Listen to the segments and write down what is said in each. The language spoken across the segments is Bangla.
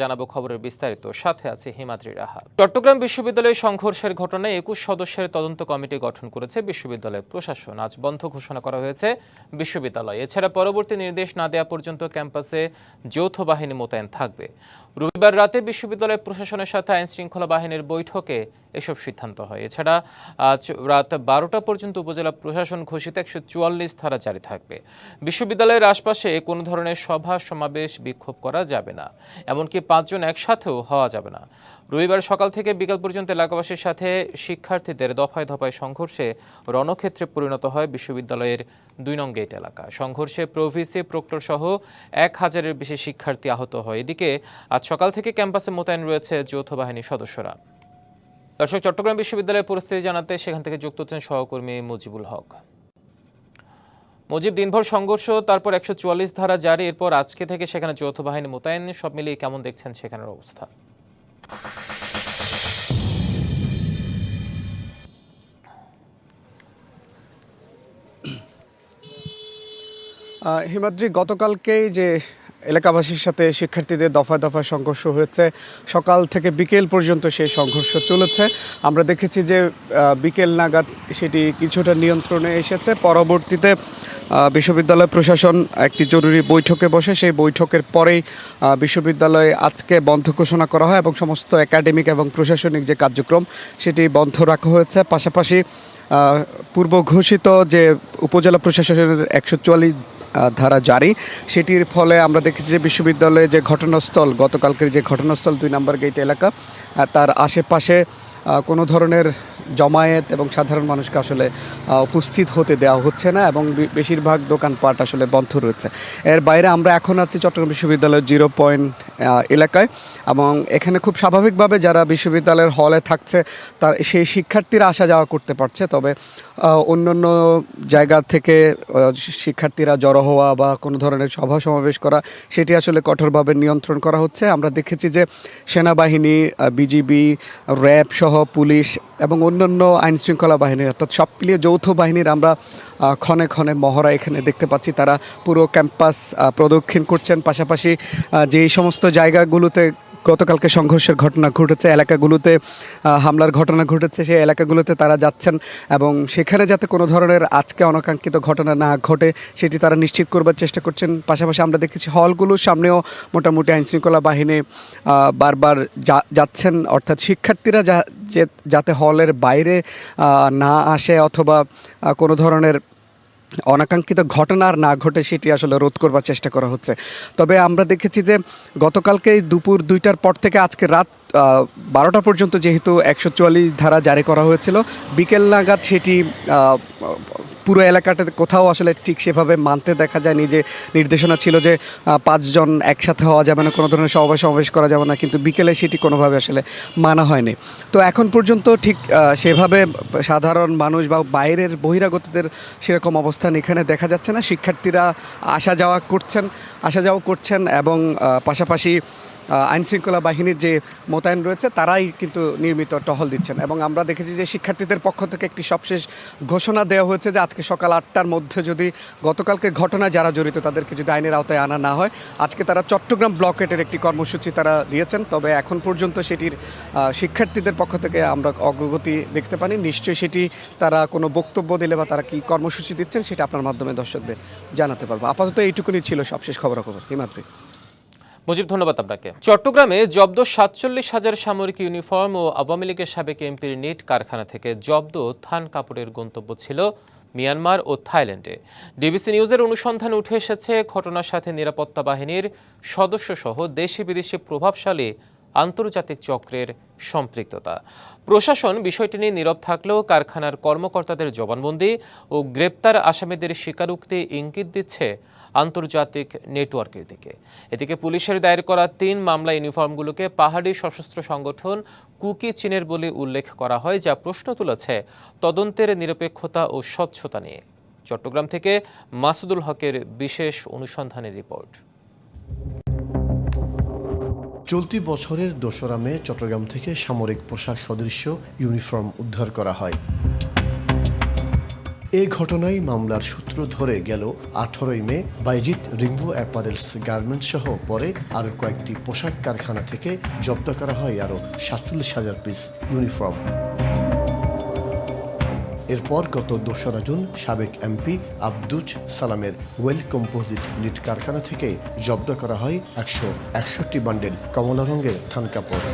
জানাব খবরের বিস্তারিত। সাথে আছে হিমাদ্রি রাহা। চট্টগ্রাম বিশ্ববিদ্যালয়ে সংঘর্ষের ঘটনায় একুশ সদস্যের তদন্ত কমিটি গঠন করেছে বিশ্ববিদ্যালয় প্রশাসন। আজ বন্ধ ঘোষণা করা হয়েছে বিশ্ববিদ্যালয়। এছাড়া পরবর্তী নির্দেশ না দেওয়া পর্যন্ত ক্যাম্পাসে যৌথ বাহিনী মোতায়েন থাকবে। রবিবার রাতে বিশ্ববিদ্যালয় প্রশাসনের সাথে আইনশৃঙ্খলা বাহিনীর বৈঠকে এসব সিদ্ধান্ত হয়। এছাড়া আজ রাত বারোটা পর্যন্ত উপজেলা প্রশাসন ঘোষিত একশো চুয়াল্লিশ ধারা জারি থাকবে। বিশ্ববিদ্যালয়ের আশপাশে কোনো ধরনের সভা, সমাবেশ, বিক্ষোভ করা যাবে না। এমনকি পাঁচজন একসাথেও হওয়া যাবে না। রবিবার সকাল থেকে বিকাল পর্যন্ত এলাকাবাসীর সাথে শিক্ষার্থীদের দফায় দফায় সংঘর্ষে রণক্ষেত্রে পরিণত হয় বিশ্ববিদ্যালয়ের দুই নং গেট এলাকা। সংঘর্ষে প্রভিসি, প্রক্টর সহ এক হাজারের বেশি শিক্ষার্থী আহত হয়। এদিকে আজ সকাল থেকে ক্যাম্পাসে মোতায়েন রয়েছে যৌথ বাহিনীর সদস্যরা। দর্শক, চট্টগ্রাম বিশ্ববিদ্যালয়ের পরিস্থিতি জানাতে সেখান থেকে যুক্ত হচ্ছেন সহকর্মী মুজিবুল হক। মুজিব, দিনভর সংঘর্ষ, তারপর একশো চুয়াল্লিশ ধারা জারি, এরপর আজকে থেকে সেখানে যৌথ বাহিনী মোতায়েন, সব মিলিয়ে কেমন দেখছেন সেখানের অবস্থা? হিমাদ্রি, গতকালকেই যে এলাকাবাসীর সাথে শিক্ষার্থীদের দফায় দফায় সংঘর্ষ হয়েছে। সকাল থেকে বিকেল পর্যন্ত সেই সংঘর্ষ চলেছে। আমরা দেখেছি যে বিকেল নাগাদ সেটি কিছুটা নিয়ন্ত্রণে এসেছে। পরবর্তীতে বিশ্ববিদ্যালয় প্রশাসন একটি জরুরি বৈঠকে বসে। সেই বৈঠকের পরেই বিশ্ববিদ্যালয়ে আজকে বন্ধ ঘোষণা করা হয় এবং সমস্ত একাডেমিক এবং প্রশাসনিক যে কার্যক্রম, সেটি বন্ধ রাখা হয়েছে। পাশাপাশি পূর্ব ঘোষিত যে উপজেলা প্রশাসনের একশো চুয়াল্লিশ ধারা জারি। সেটির ফলে আমরা দেখেছি যে বিশ্ববিদ্যালয়ে যে ঘটনাস্থল, গতকালকের যে ঘটনাস্থল দুই নম্বর গেট এলাকা তার আশেপাশে কোনো ধরনের জমায়েত এবং সাধারণ মানুষকে আসলে উপস্থিত হতে দেওয়া হচ্ছে না এবং বেশিরভাগ দোকানপাট আসলে বন্ধ রয়েছে। এর বাইরে আমরা এখন আছি চট্টগ্রাম বিশ্ববিদ্যালয়ের জিরো পয়েন্ট এলাকায় এবং এখানে খুব স্বাভাবিকভাবে যারা বিশ্ববিদ্যালয়ের হলে থাকছে, তার, সেই শিক্ষার্থীরা আসা যাওয়া করতে পারছে। তবে অন্যান্য জায়গা থেকে শিক্ষার্থীরা জড়ো হওয়া বা কোনো ধরনের সভা সমাবেশ করা, সেটি আসলে কঠোরভাবে নিয়ন্ত্রণ করা হচ্ছে। আমরা দেখেছি যে সেনাবাহিনী বিজিবি, র্যাব সহ পুলিশ এবং অন্যান্য আইন শৃঙ্খলা বাহিনী অর্থাৎ সব মিলিয়ে যৌথ বাহিনীর আমরা ক্ষণে ক্ষণে মহড়া এখানে দেখতে পাচ্ছি। তারা পুরো ক্যাম্পাস প্রদক্ষিণ করছেন। পাশাপাশি যে সমস্ত জায়গাগুলোতে গতকালকে সংঘর্ষের ঘটনা ঘটেছে। এলাকাগুলোতে হামলার ঘটনা ঘটেছে। সেই এলাকাগুলোতে তারা যাচ্ছেন এবং সেখানে যাতে কোনো ধরনের আজকে অনাকাঙ্ক্ষিত ঘটনা না ঘটে, সেটি তারা নিশ্চিত করবার চেষ্টা করছেন। পাশাপাশি আমরা দেখেছি হলগুলোর সামনেও মোটামুটি আইনশৃঙ্খলা বাহিনী বারবার যাচ্ছেন। অর্থাৎ শিক্ষার্থীরা যা- যাতে হলের বাইরে না আসে অথবা কোনো ধরনের অনাকাঙ্ক্ষিত ঘটনা আর না ঘটে সেটি আসলে রোধ করবার চেষ্টা করা হচ্ছে। তবে আমরা দেখেছি যে গতকালকে দুপুর দুইটার পর থেকে আজকে রাত বারোটা পর্যন্ত যেহেতু একশো চুয়াল্লিশ ধারা জারি করা হয়েছিল, বিকেল নাগাদ সেটি পুরো এলাকাটাতে কোথাও আসলে ঠিক সেভাবে মানতে দেখা যায়নি যে নির্দেশনা ছিল যে পাঁচজন একসাথে হওয়া যাবে না, কোনো ধরনের সমাবেশ সমাবেশ করা যাবে না, কিন্তু বিকেলে সেটি কোনোভাবে আসলে মানা হয়নি। তো এখন পর্যন্ত ঠিক সেভাবে সাধারণ মানুষ বা বাইরের বহিরাগতদের সেরকম অবস্থান এখানে দেখা যাচ্ছে না। শিক্ষার্থীরা আসা যাওয়া করছেন, আসা যাওয়া করছেন এবং পাশাপাশি আইন শৃঙ্খলা বাহিনীর যে মোতায়েন রয়েছে, তারাই কিন্তু নিয়মিত টহল দিচ্ছেন। এবং আমরা দেখেছি যে শিক্ষার্থীদের পক্ষ থেকে একটি সবশেষ ঘোষণা দেওয়া হয়েছে যে আজকে সকাল আটটার মধ্যে যদি গতকালকে ঘটনায় যারা জড়িত, তাদেরকে যদি আইনের আওতায় আনা না হয়, আজকে তারা চট্টগ্রাম ব্লকেটের একটি কর্মসূচি তারা দিয়েছেন। তবে এখন পর্যন্ত সেটির শিক্ষার্থীদের পক্ষ থেকে আমরা অগ্রগতি দেখতে পানি নিশ্চয়ই সেটি তারা কোনো বক্তব্য দিলে বা তারা কি কর্মসূচি দিচ্ছেন, সেটা আপনার মাধ্যমে দর্শকদের জানাতে পারব। আপাতত এইটুকুনি ছিল সবশেষ খবরাখবর। হিমাদ্রি। মুজিব, ধন্যবাদ আপনাকে। চট্টগ্রামে জব্দ সাতচল্লিশ হাজার সামরিক ইউনিফর্ম ও আওয়ামী লীগের সাবেক এমপির নেট কারখানা থেকে জব্দ থান কাপড়ের গন্তব্য ছিল মিয়ানমার ও থাইল্যান্ডে। ডিবিসি নিউজের অনুসন্ধানে উঠে এসেছে, ঘটনার সাথে নিরাপত্তা বাহিনীর সদস্যসহ দেশে বিদেশি প্রভাবশালী আন্তর্জাতিক চক্রের সম্পৃক্ততা। প্রশাসন বিষয়টি নিয়ে নীরব থাকলেও কারখানার কর্মকর্তাদের জবানবন্দি ও গ্রেপ্তার আসামিদের স্বীকারোক্তি ইঙ্গিত দিচ্ছে আন্তর্জাতিক নেটওয়ার্কের দিকে। এদিকে পুলিশের দায়ের করা তিন মামলা ইউনিফর্মগুলোকে পাহাড়ি সশস্ত্র সংগঠন কুকি চীনের বলে উল্লেখ করা হয়, যা প্রশ্ন তুলেছে তদন্তের নিরপেক্ষতা ও স্বচ্ছতা নিয়ে। চট্টগ্রাম থেকে মাসুদুল হকের বিশেষ অনুসন্ধানের রিপোর্ট। চলতি বছরের দোসরা মে চট্টগ্রাম থেকে সামরিক পোশাক সদৃশ্য ইউনিফর্ম উদ্ধার করা হয়। এই ঘটনায় মামলার সূত্র ধরে গেল আঠারোই মে বাইজিৎ রিঙ্গো অ্যাপারেলস গার্মেন্টস সহ পরে আরও কয়েকটি পোশাক কারখানা থেকে জব্দ করা হয় আরও সাতচল্লিশ হাজার পিস ইউনিফর্ম। এরপর গত দোসরা জুন সাবেক এমপি আব্দুজ সালামের ওয়েল কম্পোজিট নিট কারখানা থেকে জব্দ করা হয় একশো একষট্টি বান্ডেল কমলা রঙের থান কাপড়।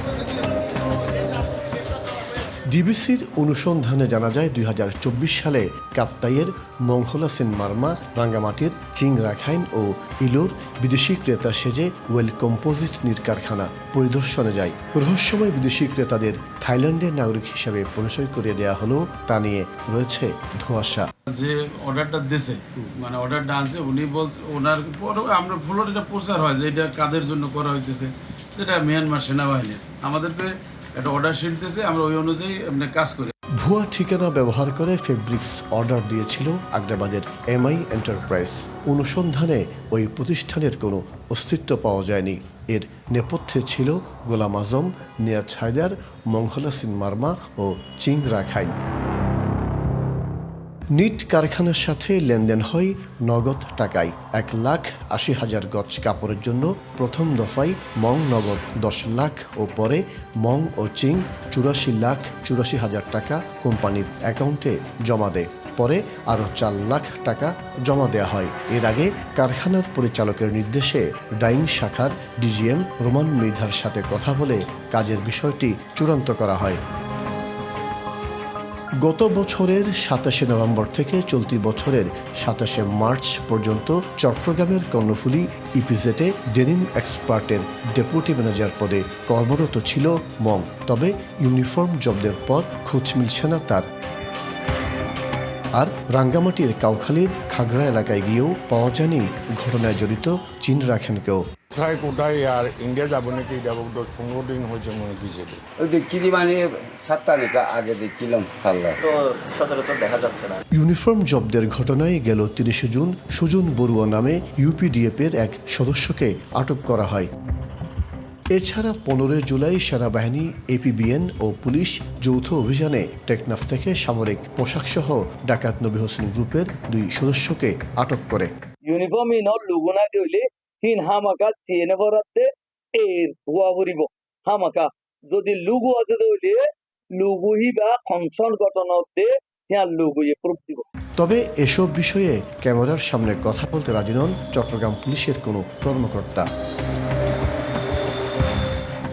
ডিবিসির অনুসন্ধানে জানা যায়, দুই হাজার চব্বিশ সালে কাপ্তাইয়ের মংহলা সেন মার্মা, রাঙ্গামাটির চিং রাখাইন ও ইলোর বিদেশি ক্রেতা সেজে ওয়েল কম্পোজিট নির কারখানা পরিদর্শনে যায়। রহস্যময় বিদেশি ক্রেতাদের থাইল্যান্ডের নাগরিক হিসাবে পরিচয় করিয়ে দেওয়া হলো, তা নিয়ে রয়েছে ধোঁয়াশা। যে অর্ডারটা দিছে মানে অর্ডারটা আনছে, উনি বল ওনার পরে আমরা ফ্লোর এটা প্রচার হয়, যে এটা কাদের জন্য করা হইতেছে, যেটা মিয়ানমার সেনাবাহিনীর। আমাদেরকে একটা অর্ডার শিট আমরা ওই অনুযায়ী এমনি কাজ করি। ভুয়া ঠিকানা ব্যবহার করে ফেব্রিক্স অর্ডার দিয়েছিল আগ্রাবাদের এমআই এন্টারপ্রাইজ অনুসন্ধানে ওই প্রতিষ্ঠানের কোনো অস্তিত্ব পাওয়া যায়নি। এর নেপথ্যে ছিল গোলাম আজম, নিয়াজ হায়দার মঙ্গলাসিন সিন মার্মা ও চিংরা রাখাইন নিট কারখানার সাথে লেনদেন হয় নগদ টাকায়। এক লাখ আশি হাজার গজ কাপড়ের জন্য প্রথম দফায় মং নগদ দশ লাখ ও পরে মং ও চিং চুরাশি লাখ চুরাশি হাজার টাকা কোম্পানির অ্যাকাউন্টে জমা দেয়। পরে আরও চার লাখ টাকা জমা দেওয়া হয়। এর আগে কারখানার পরিচালকের নির্দেশে ডাইং শাখার ডিজিএম রোমান মৃধার সাথে কথা বলে কাজের বিষয়টি চূড়ান্ত করা হয়। গত বছরের সাতাশে নভেম্বর থেকে চলতি বছরের সাতাশে মার্চ পর্যন্ত চট্টগ্রামের কর্ণফুলী ইপিজেটে ডেনিম এক্সপার্টের ডেপুটি ম্যানেজার পদে কর্মরত ছিল মং। তবে ইউনিফর্ম জব্দের পর খোঁজ মিলছে না তার। আর রাঙ্গামাটির কাউখালীর খাগড়া এলাকায় গিয়েও পাওয়া যায়নি ঘটনায় জড়িত চীন রাখেন কেউ। কোথায় কোথায় আর ইন্ডিয়া যাব নাকি? যাব দশ পনেরো দিন হয়েছে মনে হচ্ছে ওই দেখছি মানে সাত তারিখ আগে দেখছিলাম খাল্লা ইউনিফর্ম জব্দের ঘটনায় গেল তিরিশে জুন সুজন বড়ুয়া নামে ইউপিডিএফ এর এক সদস্যকে আটক করা হয়। এছাড়া পনেরোই জুলাই সেনাবাহিনী এপিবিএন ও পুলিশ যৌথ অভিযানে টেকনাফ থেকে সামরিক পোশাকসহ ডাকাত নবী হোসেন গ্রুপের দুই সদস্যকে আটক করে। ইউনিফর্ম ইনৰ লুগুনা দিলে হিন হামাকা চিএনে বরাতে এর হুয়া ফুরিব হামাকা যদি লুগু আছে দইলে লুগুহি বা কনসন ঘটনাতে হিয়া লুগুয়ে প্রুফ দিব। তবে এসব বিষয়ে ক্যামেরার সামনে কথা বলতে রাজি নন চট্টগ্রাম পুলিশের কোনো কর্মকর্তা।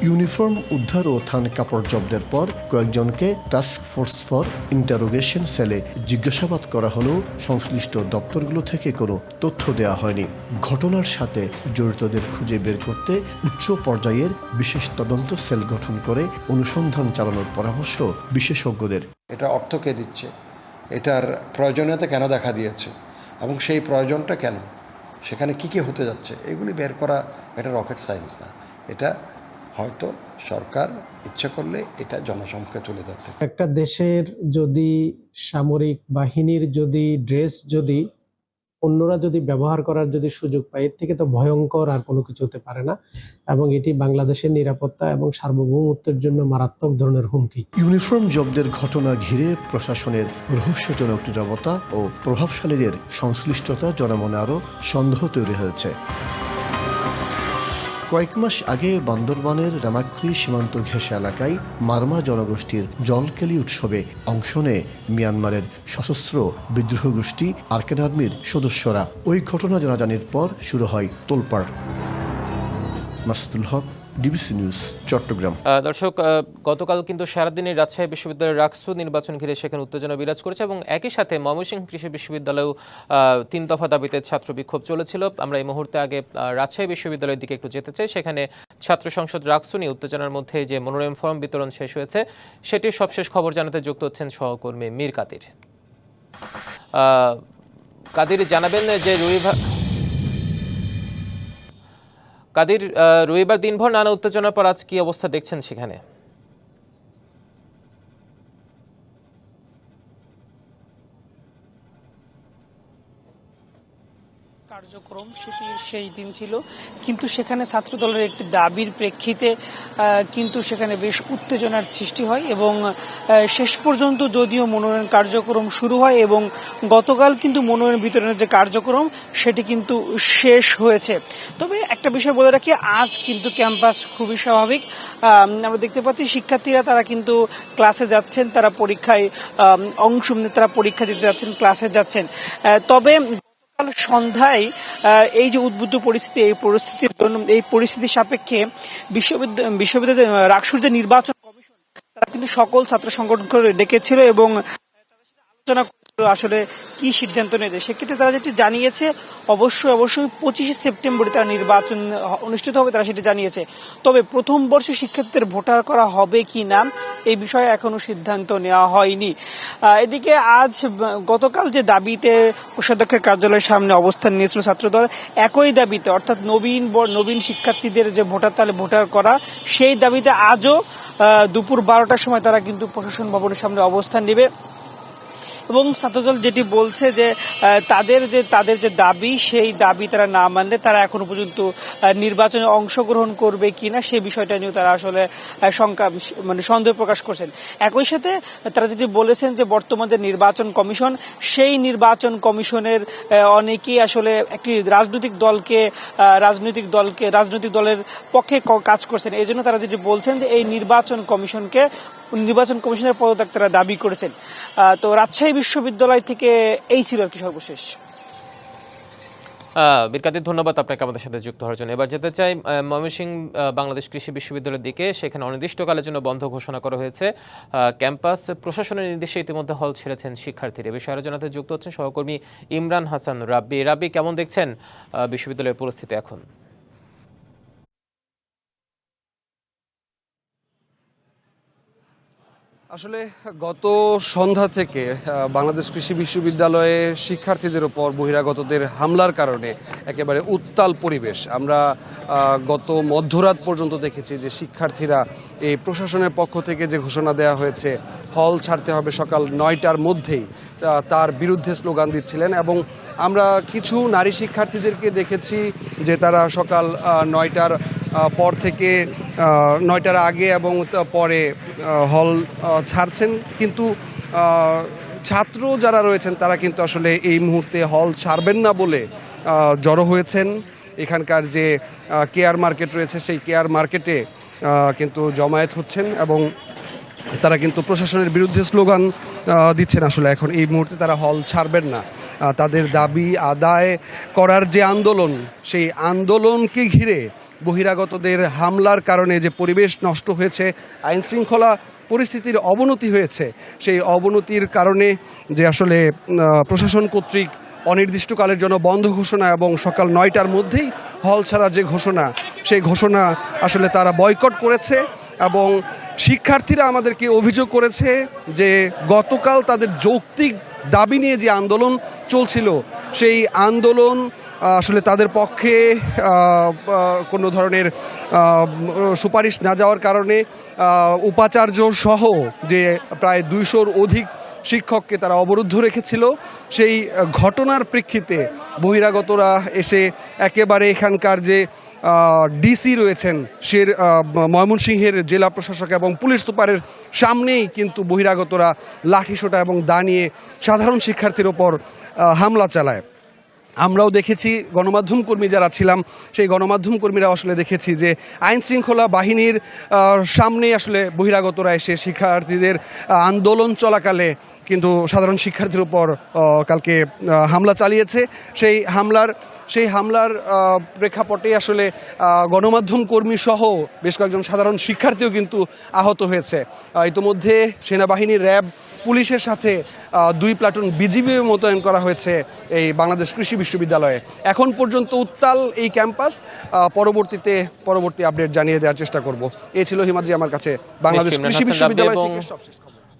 ইউনিফর্ম উদ্ধার ও থান কাপড় জব্দের পর কয়েকজনকে টাস্ক ফোর্স ফর ইন্টারোগেশন সেলে জিজ্ঞাসাবাদ করা হলেও সংশ্লিষ্ট দপ্তরগুলো থেকে কোনো তথ্য দেওয়া হয়নি। ঘটনার সাথে জড়িতদের খুঁজে বের করতে উচ্চ পর্যায়ের বিশেষ তদন্ত সেল গঠন করে অনুসন্ধান চালানোর পরামর্শ বিশেষজ্ঞদের। এটা অর্থ কে দিচ্ছে? এটার প্রয়োজনীয়তা কেন দেখা দিয়েছে? এবং সেই প্রয়োজনটা কেন? সেখানে কি কি হতে যাচ্ছে? এগুলি বের করা এটা রকেট সায়েন্স না। এটা হয়তো সরকার ইচ্ছে করলে এটা জনসংখ্যা চলে যাচ্ছে। একটা দেশের যদি সামরিক বাহিনীর যদি ড্রেস যদি অন্যরা যদি ব্যবহার করার যদি সুযোগ পায় এর থেকে তো ভয়ঙ্কর আর কোনো কিছু হতে পারে না। এবং এটি বাংলাদেশের নিরাপত্তা এবং সার্বভৌমত্বের জন্য মারাত্মক ধরনের হুমকি। ইউনিফর্ম জব্দের ঘটনা ঘিরে প্রশাসনের রহস্যজনক নিরাপত্তা ও প্রভাবশালীদের সংশ্লিষ্টতা জনমনে আরও সন্দেহ তৈরি হয়েছে। কয়েক মাস আগে বান্দরবানের রামাক্রি সীমান্ত ঘেঁষা এলাকায় মারমা জনগোষ্ঠীর জলকেলি উৎসবে অংশ নেয় মিয়ানমারের সশস্ত্র বিদ্রোহ গোষ্ঠী আর্কেন আর্মির সদস্যরা। ওই ঘটনা জানাজানির পর শুরু হয় তোলপাড়। Masudul Haque DBC news Chattogram. দর্শক গতকাল কিন্তু সারাদিনই রাজশাহী বিশ্ববিদ্যালয়ের রাকসু নির্বাচন ঘিরে সেখানে উত্তেজনা বিরাজ করেছে এবং একই সাথে ময়মনসিংহ কৃষি বিশ্ববিদ্যালয়েও তিন দফা দাবিতে ছাত্র বিক্ষোভ চলেছিল। আমরা এই মুহূর্তে আগে রাজশাহী বিশ্ববিদ্যালয়ের দিকে একটু যেতে চাই। সেখানে ছাত্র সংসদ রাকসু নিয়ে উত্তেজনার মধ্যে যে মনোনয়ন ফর্ম বিতরণ শেষ হয়েছে সেটির সবশেষ খবর জানাতে যুক্ত হচ্ছেন সহকর্মী মীর আহ, কাদির জানাবেন যে রবিবার কাদির রবিবার দিনভর নানা উত্তেজনার পর আজ কি অবস্থা দেখছেন সেখানে? কার্যক্রম সেটি শেষ দিন ছিল। কিন্তু সেখানে ছাত্রদলের একটি দাবির প্রেক্ষিতে কিন্তু সেখানে বেশ উত্তেজনার সৃষ্টি হয় এবং শেষ পর্যন্ত যদিও মনোনয়ন কার্যক্রম শুরু হয় এবং গতকাল কিন্তু মনোনয়ন বিতরণের যে কার্যক্রম, সেটি কিন্তু শেষ হয়েছে। তবে একটা বিষয় বলে রাখি, আজ কিন্তু ক্যাম্পাস খুবই স্বাভাবিক। আমরা দেখতে পাচ্ছি শিক্ষার্থীরা তারা কিন্তু ক্লাসে যাচ্ছেন, তারা পরীক্ষায় অংশ তারা পরীক্ষা দিতে যাচ্ছেন, ক্লাসে যাচ্ছেন। তবে সন্ধ্যায় এই যে উদ্বুদ্ধ পরিস্থিতি, এই পরিস্থিতির জন্য, এই পরিস্থিতির সাপেক্ষে বিশ্ববিদ্যালয় বিশ্ববিদ্যালয় রাকসুর যে নির্বাচন কমিশন, তারা কিন্তু সকল ছাত্র সংগঠনকে ডেকেছিল এবং আলোচনা আসলে কি সিদ্ধান্ত নিয়েছে সেক্ষেত্রে তারা যেটি জানিয়েছে, অবশ্যই অবশ্যই পঁচিশে সেপ্টেম্বরে তারা নির্বাচন অনুষ্ঠিত হবে তারা সেটি জানিয়েছে। তবে প্রথম বর্ষে শিক্ষার্থীদের ভোটার করা হবে কি না এই বিষয়ে এখনও সিদ্ধান্ত নেওয়া হয়নি। এদিকে আজ গতকাল যে দাবিতে কোষাধ্যক্ষের কার্যালয়ের সামনে অবস্থান নিয়েছিল ছাত্রদল, একই দাবিতে, অর্থাৎ নবীন নবীন শিক্ষার্থীদের যে ভোটার তাহলে ভোটার করা, সেই দাবিতে আজও দুপুর বারোটার সময় তারা কিন্তু প্রশাসন ভবনের সামনে অবস্থান নেবে। এবং ছাত্রদল যেটি বলছে যে তাদের যে তাদের যে দাবি, সেই দাবি তারা না মানলে তারা এখনও পর্যন্ত নির্বাচনে অংশগ্রহণ করবে কিনা সেই বিষয়টা নিয়ে তারা আসলে শঙ্কা মানে সন্দেহ প্রকাশ করছেন। একই সাথে তারা যেটি বলেছেন যে, বর্তমান যে নির্বাচন কমিশন, সেই নির্বাচন কমিশনের অনেকেই আসলে একটি রাজনৈতিক দলকে রাজনৈতিক দলকে, রাজনৈতিক দলের পক্ষে কাজ করছেন। এই জন্য তারা যেটি বলছেন যে, এই নির্বাচন কমিশনকে নির্বাচন কমিশনের পদত্যাগ তারা দাবি করেছেন। তো রাজশাহী বিশ্ববিদ্যালয় থেকে এই ছিল আর কি সর্বশেষ। বীরকাদির ধন্যবাদ আপনাকে আমাদের সাথে যুক্ত হওয়ার জন্য। এবার যেতে চাই ময়মনসিংহ বাংলাদেশ কৃষি বিশ্ববিদ্যালয়ের দিকে। সেখানে অনির্দিষ্টকালের জন্য বন্ধ ঘোষণা করা হয়েছে। ক্যাম্পাস প্রশাসনের নির্দেশে ইতিমধ্যে হল ছেড়েছেন শিক্ষার্থীরা। বিষয়ে আলোচনাতে যুক্ত হচ্ছেন সহকর্মী ইমরান হাসান রাব্বি। রাব্বি, কেমন দেখছেন বিশ্ববিদ্যালয়ের পরিস্থিতি এখন? আসলে গত সন্ধ্যা থেকে বাংলাদেশ কৃষি বিশ্ববিদ্যালয়ে শিক্ষার্থীদের ওপর বহিরাগতদের হামলার কারণে একেবারে উত্তাল পরিবেশ। আমরা গত মধ্যরাত পর্যন্ত দেখেছি যে শিক্ষার্থীরা এই প্রশাসনের পক্ষ থেকে যে ঘোষণা দেওয়া হয়েছে, হল ছাড়তে হবে সকাল নয়টার মধ্যেই তার বিরুদ্ধে স্লোগান দিচ্ছিলেন এবং আমরা কিছু নারী শিক্ষার্থীদেরকে দেখেছি যে তারা সকাল নয়টার পর থেকে নয়টার আগে এবং পরে হল ছাড়ছেন, কিন্তু ছাত্র যারা রয়েছেন, তারা কিন্তু আসলে এই মুহূর্তে হল ছাড়বেন না বলে জড়ো হয়েছেন। এখানকার যে কেয়ার মার্কেট রয়েছে, সেই কেয়ার মার্কেটে কিন্তু জমায়েত হচ্ছেন এবং তারা কিন্তু প্রশাসনের বিরুদ্ধে স্লোগান দিচ্ছেন আসলে এখন এই মুহূর্তে তারা হল ছাড়বেন না। তাদের দাবি আদায় করার যে আন্দোলন, সেই আন্দোলনকে ঘিরে বহিরাগতদের হামলার কারণে যে পরিবেশ নষ্ট হয়েছে, আইন শৃঙ্খলা পরিস্থিতির অবনতি হয়েছে, সেই অবনতির কারণে যে আসলে প্রশাসন কর্তৃক অনির্দিষ্টকালের জন্য বন্ধ ঘোষণা এবং সকাল নয়টার মধ্যেই হল ছাড়ার যে ঘোষণা, সেই ঘোষণা আসলে তারা বয়কট করেছে এবং শিক্ষার্থীরা আমাদেরকে অভিযোগ করেছে যে গতকাল তাদের যৌক্তিক দাবি নিয়ে যে আন্দোলন চলছিল, সেই আন্দোলন আসলে তাদের পক্ষে কোনো ধরনের সুপারিশ না যাওয়ার কারণে উপাচার্য সহ যে প্রায় দুইশোর অধিক শিক্ষককে তারা অবরুদ্ধ রেখেছিল, সেই ঘটনার প্রেক্ষিতে বহিরাগতরা এসে একেবারে এখানকার যে ডিসি রয়েছেন সে ময়মনসিংহের জেলা প্রশাসক এবং পুলিশ সুপারের সামনেই কিন্তু বহিরাগতরা লাঠিসোটা এবং দা নিয়ে সাধারণ শিক্ষার্থীর ওপর হামলা চালায়। আমরাও দেখেছি গণমাধ্যম কর্মী যারা ছিলাম সেই গণমাধ্যম কর্মীরা আসলে দেখেছি যে আইন শৃঙ্খলা বাহিনীর আহ, সামনেই আসলে বহিরাগতরা এসে শিক্ষার্থীদের আন্দোলন চলাকালে কিন্তু সাধারণ শিক্ষার্থীর উপর কালকে হামলা চালিয়েছে। সেই হামলার সেই হামলার প্রেক্ষাপটে আসলে গণমাধ্যম কর্মী সহ বেশ কয়েকজন সাধারণ শিক্ষার্থীও কিন্তু আহত হয়েছে। ইতোমধ্যে সেনাবাহিনী র্যাব পুলিশের সাথে দুই প্লাটুন বিজিবি মোতায়েন করা হয়েছে এই বাংলাদেশ কৃষি বিশ্ববিদ্যালয়ে। এখন পর্যন্ত উত্তাল এই ক্যাম্পাস পরবর্তীতে পরবর্তী আপডেট জানিয়ে দেওয়ার চেষ্টা করব। এই ছিল হিমাদ্রি আমার কাছে। বাংলাদেশ কৃষি বিশ্ববিদ্যালয় এবং থেকে সবশেষ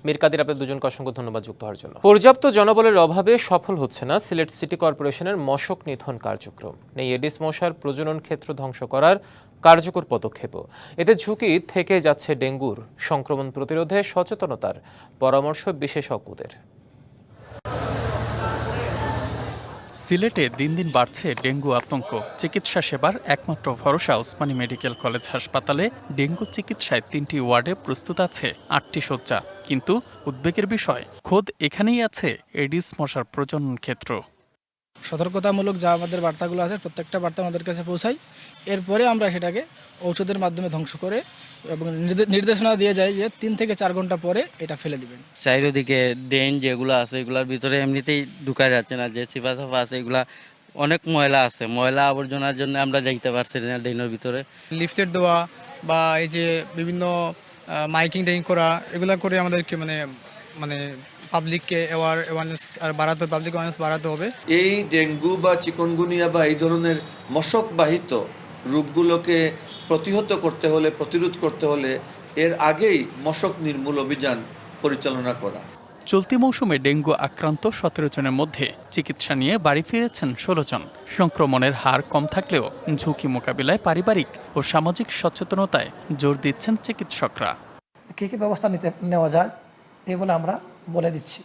মীর কাদির আপনাদের দুজনকে অসংখ্য ধন্যবাদ যুক্ত হওয়ার জন্য। পর্যাপ্ত জনবলের অভাবে সফল হচ্ছে না সিলেট সিটি কর্পোরেশনের মশক নিধন কার্যক্রম। নেই এডিস মশার প্রজনন ক্ষেত্র ধ্বংস করার কার্যকর পদক্ষেপও এতে ঝুঁকি থেকে যাচ্ছে ডেঙ্গুর সংক্রমণ প্রতিরোধে সচেতনতার পরামর্শ বিশেষজ্ঞদের। সিলেটে দিন দিন বাড়ছে ডেঙ্গু আতঙ্ক। চিকিৎসা সেবার একমাত্র ভরসা ওসমানী মেডিকেল কলেজ হাসপাতালে ডেঙ্গু চিকিৎসায় তিনটি ওয়ার্ডে প্রস্তুত আছে আটটি শয্যা। কিন্তু উদ্বেগের বিষয়, খোদ এখানেই আছে এডিস মশার প্রজনন ক্ষেত্র। সতর্কতামূলক যা আমাদের বার্তাগুলো আছে প্রত্যেকটা বার্তা আমাদের কাছে পৌঁছাই এরপরে আমরা সেটাকে ঔষধের মাধ্যমে ধ্বংস করে এবং নির্দে- নির্দেশনা দিয়ে যাই যে তিন থেকে চার ঘণ্টা পরে এটা ফেলে দিবেন। চারিদিকে ড্রেন যেগুলো আছে এগুলোর ভিতরে এমনিতেই ঢুকা যাচ্ছে না যে সিফা সাফা আছে এগুলা অনেক ময়লা আছে। ময়লা আবর্জনার জন্য আমরা যাইতে পারছি না ড্রেনের ভিতরে। লিফটের দেওয়া বা এই যে বিভিন্ন মাইকিং টাইকিং করা এগুলো করে আমাদেরকে মানে মানে পাবলিককে অ্যাওয়ার অ্যাওয়ারনেস আর বাড়াতে পাবলিক অ্যাওয়ারনেস বাড়াতে হবে। এই ডেঙ্গু বা চিকনগুনিয়া বা এই ধরনের মশকবাহিত রোগগুলোকে প্রতিহত করতে হলে প্রতিরোধ করতে হলে এর আগেই মশক নির্মূল অভিযান পরিচালনা করা। চলতি মৌসুমে ডেঙ্গু আক্রান্ত সতেরো জনের মধ্যে চিকিৎসা নিয়ে বাড়ি ফিরেছেন ষোলো জন। সংক্রমণের হার কম থাকলেও ঝুঁকি মোকাবিলায় পারিবারিক ও সামাজিক সচেতনতায় জোর দিচ্ছেন চিকিৎসকরা। কী কী ব্যবস্থা নিতে নেওয়া যায়? এগুলো আমরা বলে দিচ্ছি।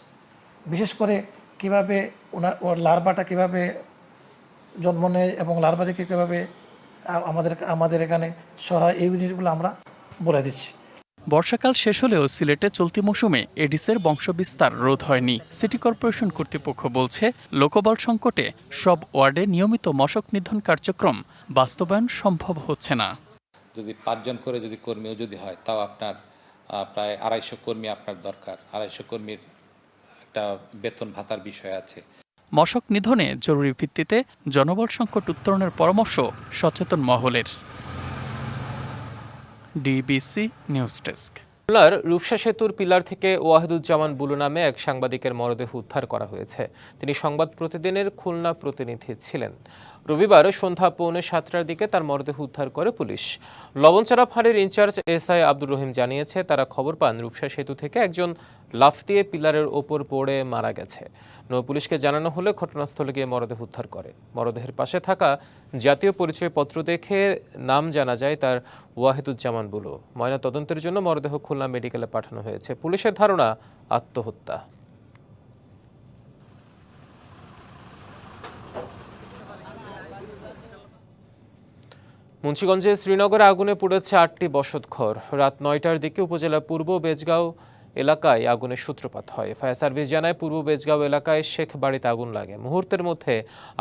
বিশেষ করে কীভাবে ওনার ওর লার্ভাটা কীভাবে জন্ম নেয় এবং লার্ভা থেকে কীভাবে আমাদের আমাদের এখানে সরায় এই জিনিসগুলো আমরা বলে দিচ্ছি। বর্ষাকাল শেষ হলেও সিলেটে চলতি মৌসুমে এডিসের বংশবিস্তার রোধ হয়নি। সিটি কর্পোরেশন কর্তৃপক্ষ বলছে লোকবল সংকটে সব ওয়ার্ডে নিয়মিত মশক নিধন কার্যক্রম বাস্তবায়ন সম্ভব হচ্ছে না। যদি পাঁচজন করে যদি কর্মীও যদি হয় তাও আপনার প্রায় আড়াইশো কর্মী আপনার দরকার, আড়াইশো কর্মীর একটা বেতন ভাতার বিষয় আছে। মশক নিধনে জরুরি ভিত্তিতে জনবল সংকট উত্তরণের পরামর্শ সচেতন মহলের। DBC news desk. খুলনার রূপসা সেতুর পিলার থেকে ওয়াহিদুজ্জামান বুলু নামে এক সাংবাদিকের মরদেহ উদ্ধার করা হয়েছে। তিনি সংবাদ প্রতিদিনের খুলনা প্রতিনিধি ছিলেন। রবিবার সন্ধ্যা পৌনে সাতটার দিকে তার মরদেহ উদ্ধার করে পুলিশ। লবণচারা ফাঁড়ির incharge S I Abdur Rahim জানিয়েছে, তারা খবর পান রূপসা সেতু থেকে একজন লাফ দিয়ে পিলারের ওপর পড়ে মারা গেছে। পুলিশকে জানানো হলে ঘটনাস্থলে গিয়ে মরদেহ উদ্ধার করে। মরদেহের পাশে থাকা জাতীয় পরিচয়পত্র দেখে নাম জানা যায় তার ওয়াহিদুজ্জামান বুলু। ময়না তদন্তের জন্য মরদেহ খুলনা মেডিকেলে পাঠানো হয়েছে। পুলিশের ধারণা, আত্মহত্যা। মুন্সিগঞ্জে শ্রীনগরে আগুনে পুড়েছে আটটি বসতঘর। রাত নয়টার দিকে উপজেলার পূর্ব বেজগাঁও এলাকায় আগুনের সূত্রপাত হয়। ফায়ার সার্ভিস জানায়, পূর্ব বেজগাঁও এলাকায় শেখ বাড়িতে আগুন লাগে। মুহূর্তের মধ্যে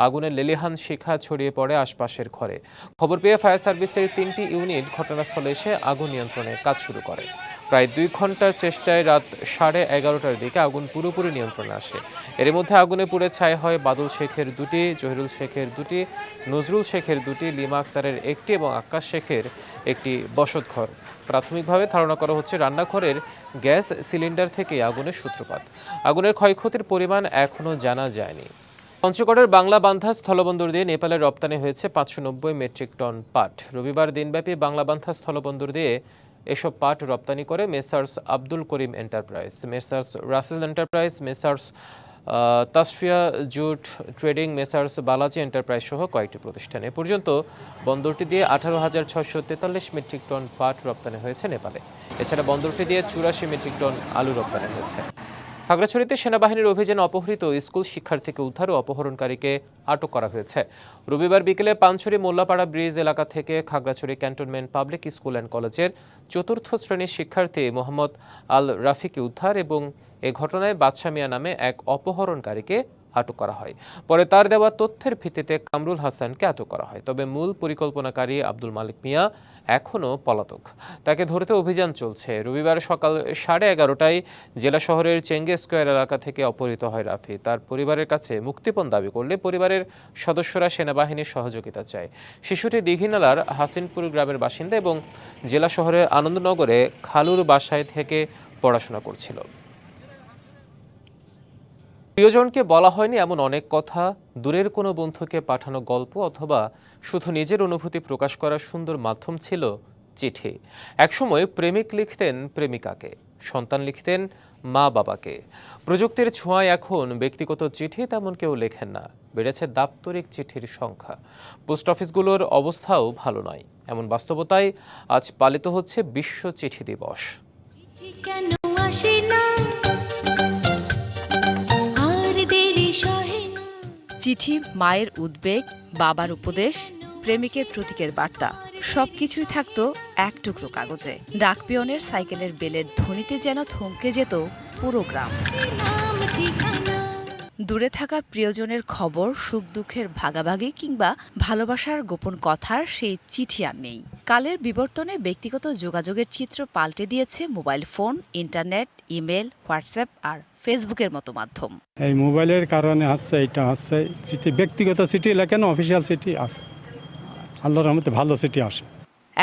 আগুনের লেলিহান শিখা ছড়িয়ে পড়ে আশপাশের ঘরে। খবর পেয়ে ফায়ার সার্ভিসের তিনটি ইউনিট ঘটনাস্থলে এসে আগুন নিয়ন্ত্রণে কাজ শুরু করে। প্রায় দুই ঘণ্টার চেষ্টায় রাত সাড়ে এগারোটার দিকে আগুন পুরোপুরি নিয়ন্ত্রণে আসে। এর মধ্যে আগুনে পুড়ে ছাই হয় বাদল শেখের দুটি, জহিরুল শেখের দুটি, নজরুল শেখের দুটি, লিমা আক্তারের একটি এবং আকাশ শেখের একটি বসতঘর। প্রাথমিকভাবে ধারণা করা হচ্ছে রান্নাঘরের গ্যাস সিলিন্ডার থেকে আগুনের সূত্রপাত। আগুনের ক্ষয়ক্ষতির পরিমাণ এখনও জানা যায়নি। পঞ্চগড়ের বাংলা বান্ধা স্থলবন্দর দিয়ে নেপালে রপ্তানি হয়েছে পাঁচশো নব্বই মেট্রিক টন পাট। রবিবার দিনব্যাপী বাংলা বান্ধা স্থলবন্দর দিয়ে এসব পাট রপ্তানি করে messrs Abdul Karim enterprise. Messrs Rasel enterprise, messrs Tasfia jute trading messrs Balaji enterprise সহ কয়েকটি প্রতিষ্ঠান। পর্যন্ত বন্দরটি দিয়ে আঠারো হাজার ছশো তেতাল্লিশ মেট্রিক টন পাট রপ্তানি হয়েছে নেপালে। এছাড়া বন্দরটি দিয়ে চুরাশি মেট্রিক টন আলু রপ্তানি হয়েছে। খাগড়াছড়িতে সেনাবাহিনীর অভিযানে অপহৃত স্কুল শিক্ষার্থীকে উদ্ধার ও অপহরণকারীকে আটক করা হয়েছে। রবিবার বিকেলে পানছড়ি মোল্লাপাড়া ব্রিজ এলাকা থেকে Khagrachari cantonment public school and কলেজের চতুর্থ শ্রেণির শিক্ষার্থী মোহাম্মদ আল রাফিকে উদ্ধার এবং এ ঘটনায় বাদশা মিয়া নামে এক অপহরণকারীকে আটক করা হয়। পরে তার দেওয়া তথ্যের ভিত্তিতে কামরুল হাসানকে আটক করা হয়। তবে মূল পরিকল্পনাকারী আব্দুল মালিক মিয়া এখনও পলাতক। তাকে ধরতে অভিযান চলছে। রবিবার সকাল সাড়ে এগারোটায় জেলা শহরের চেঙ্গে স্কোয়ার এলাকা থেকে অপহৃত হয় রাফি। তার পরিবারের কাছে মুক্তিপণ দাবি করলে পরিবারের সদস্যরা সেনাবাহিনীর সহযোগিতা চায়। শিশুটি দীঘিনালার হাসিনপুর গ্রামের বাসিন্দা এবং জেলা শহরের আনন্দনগরে খালুর বাসায় থেকে পড়াশোনা করছিল। প্রিয়জনকে বলা হয়নি এমন অনেক কথা। দূরের কোনো বন্ধুকে পাঠানো গল্প অথবা শুধু নিজের অনুভূতি প্রকাশ করার সুন্দর মাধ্যম ছিল চিঠি। একসময় প্রেমিক লিখতেন প্রেমিকাকে, সন্তান লিখতেন মা বাবাকে। প্রযুক্তির ছোঁয়ায় এখন ব্যক্তিগত চিঠি তেমন কেউ লেখেন না, বেড়েছে দাপ্তরিক চিঠির সংখ্যা। পোস্ট অফিসগুলোর অবস্থাও ভালো নয়, এমন বাস্তবতায় আজ পালিত হচ্ছে বিশ্ব চিঠি দিবস। চিঠি, মায়ের উদ্বেগ, বাবার উপদেশ, প্রেমিকের প্রতীকের বার্তা, সবকিছুই থাকত এক টুকরো কাগজে। ডাকপিয়নের সাইকেলের বেলের ধ্বনিতে যেন থমকে যেত পুরো গ্রাম। দূরে থাকা প্রিয়জনের খবর সুখ দুঃখের ভাগাভাগি কিংবা ভালোবাসার গোপন কথার সেই চিঠি আর নেই। কালের বিবর্তনে ব্যক্তিগত যোগাযোগের চিত্র পাল্টে দিয়েছে mobile phone internet email WhatsApp আর ফেসবুকের মতো মাধ্যম। এই মোবাইলের কারণে হচ্ছে এটা হচ্ছে চিঠি ব্যক্তিগত চিঠি লেখেন অফিসিয়াল চিঠি আছে আল্লাহর রহমতে ভালো চিঠি আসে।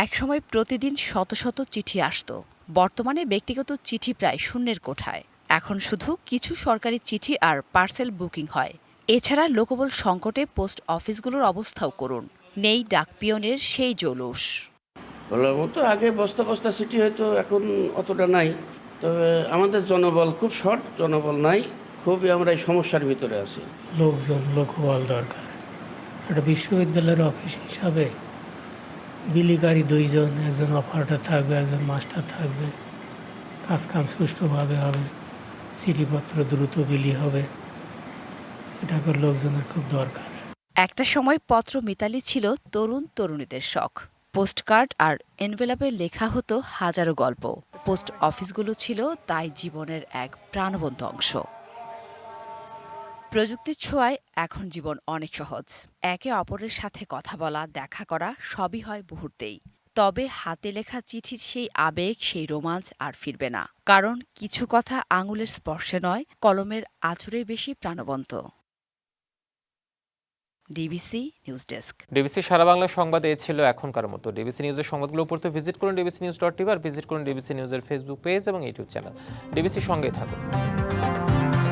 একসময় প্রতিদিন শত শত চিঠি আসতো। বর্তমানে ব্যক্তিগত চিঠি প্রায় শূন্যের কোঠায়। এখন শুধু কিছু সরকারি চিঠি আর পার্সেল বুকিং হয়। এছাড়া লোকবল সংকটে পোস্ট অফিসগুলোর অবস্থাও করুন। নেই ডাকপিয়নের সেই জৌলুস। বলার মতো আগে বস্তা বস্তা সিটি হয়তো এখন অতটা নাই। তবে আমাদের জনবল খুব শর্ট জনবল নাই। খুবই আমরা এই সমস্যার ভিতরে আছি। লোকজন লোকবল দরকার। একটা বিশ্ববিদ্যালয়ের অফিস হিসাবে বিলিকারী দুইজন একজন অপারেটর থাকবে একজন মাস্টার থাকবে। কাজ কাম সুষ্ঠুভাবে হবে। চিঠিপত্র দ্রুত বিলি হবে। এটাকে লোকজনের খুব দরকার। একটা সময় পত্র মিতালি ছিল তরুণ তরুণীদের শখ। পোস্টকার্ড আর এনভেলাপে লেখা হতো হাজারো গল্প। পোস্ট অফিসগুলো ছিল তাই জীবনের এক প্রাণবন্ত অংশ। প্রযুক্তির ছোঁয়ায় এখন জীবন অনেক সহজ। একে অপরের সাথে কথা বলা, দেখা করা সবই হয় মুহূর্তেই। তবে হাতে লেখা চিঠির সেই আবেগ, সেই রোমাঞ্চ আর ফিরবে না। কারণ কিছু কথা আঙুলের স্পর্শে নয়, কলমের আচরে বেশি প্রাণবন্ত। DBC news desk. ডিবিসি সারা বাংলা সংবাদ, এ ছিল এখনকার মতো। ডিবিসি নিউজের সংবাদগুলো পড়তে ভিজিট করুন ডিবিসি নিউজ ডট টিভি আর ভিজিট করুন ডিবিসি নিউজের ফেসবুক পেজ এবং ইউটিউব চ্যানেল। ডিবিসি সঙ্গে থাকুন।